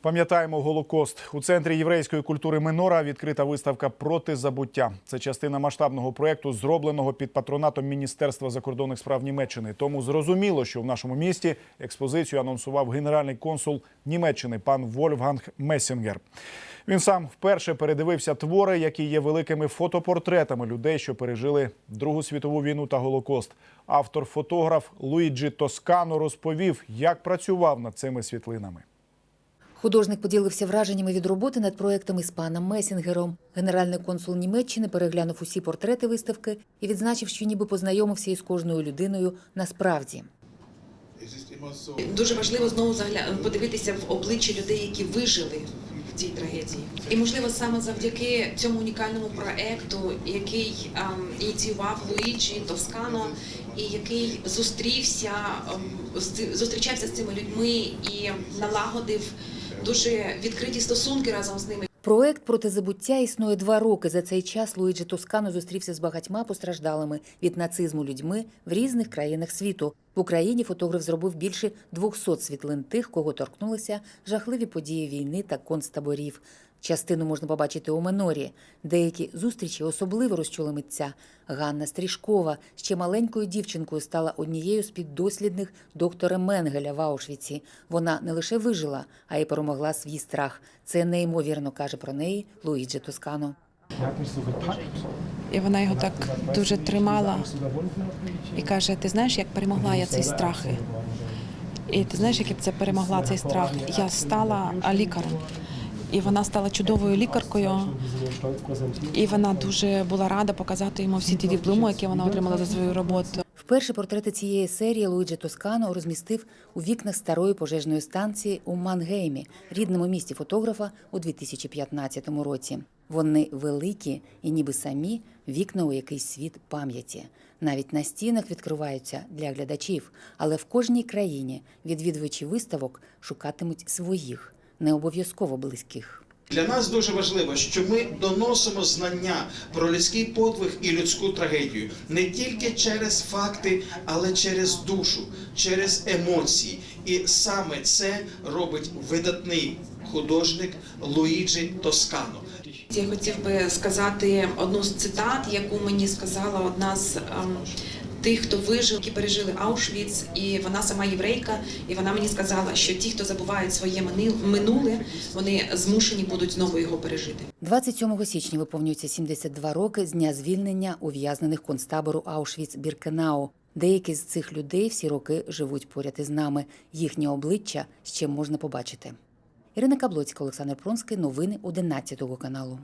Пам'ятаємо Голокост у центрі єврейської культури Минора відкрита виставка проти забуття. Це частина масштабного проєкту, зробленого під патронатом Міністерства закордонних справ Німеччини. Тому зрозуміло, що в нашому місті експозицію анонсував генеральний консул Німеччини пан Вольфганг Месінгер. Він сам вперше передивився твори, які є великими фотопортретами людей, що пережили Другу світову війну та Голокост. Автор-фотограф Луїджі Тоскано розповів, як працював над цими світлинами. Художник поділився враженнями від роботи над проектом із паном Месінгером. Генеральний консул Німеччини переглянув усі портрети виставки і відзначив, що ніби познайомився із кожною людиною насправді. Дуже важливо знову подивитися в обличчя людей, які вижили в цій трагедії. І можливо саме завдяки цьому унікальному проекту, який ем, ініціював Луїджі Тоскано, і який зустрівся ем, зустрічався з цими людьми і налагодив дуже відкриті стосунки разом з ними. Проект проти забуття існує два роки. За цей час Луїджі Тоскано зустрівся з багатьма постраждалими від нацизму людьми в різних країнах світу. В Україні фотограф зробив більше 200 світлин тих, кого торкнулися жахливі події війни та концтаборів. Частину можна побачити у Менорі. Деякі зустрічі особливо розчули митця. Ганна Стрішкова ще маленькою дівчинкою стала однією з піддослідних доктора Менгеля в Аушвіці. Вона не лише вижила, а й перемогла свій страх. Це неймовірно каже про неї Луїджі Тоскано. І вона його так дуже тримала і каже: Ти знаєш, як перемогла я цей страх? І ти знаєш, як я це перемогла цей страх? Я стала лікарем. І вона стала чудовою лікаркою, і вона дуже була рада показати йому всі ті дипломи, які вона отримала за свою роботу. Вперше портрети цієї серії Луїджі Тоскано розмістив у вікнах старої пожежної станції у Мангеймі, рідному місті фотографа у 2015 році. Вони великі і ніби самі вікна у якийсь світ пам'яті. Навіть на стінах відкриваються для глядачів, але в кожній країні відвідувачі виставок шукатимуть своїх, не обов'язково близьких. Для нас дуже важливо, що ми доносимо знання про людський подвиг і людську трагедію не тільки через факти, але через душу, через емоції. І саме це робить видатний художник Луїджі Тоскано. Я хотів би сказати одну з цитат, яку мені сказала одна з ем, тих, хто вижив, які пережили Аушвіц, і вона сама єврейка, і вона мені сказала, що ті, хто забувають своє минуле, вони змушені будуть знову його пережити. 27 січня виповнюється 72 роки з дня звільнення ув'язнених концтабору Аушвіц-Біркенау. Деякі з цих людей всі роки живуть поряд із нами. Їхнє обличчя ще можна побачити. Ірина Каблоцька, Олександр Пронський. Новини 11 каналу.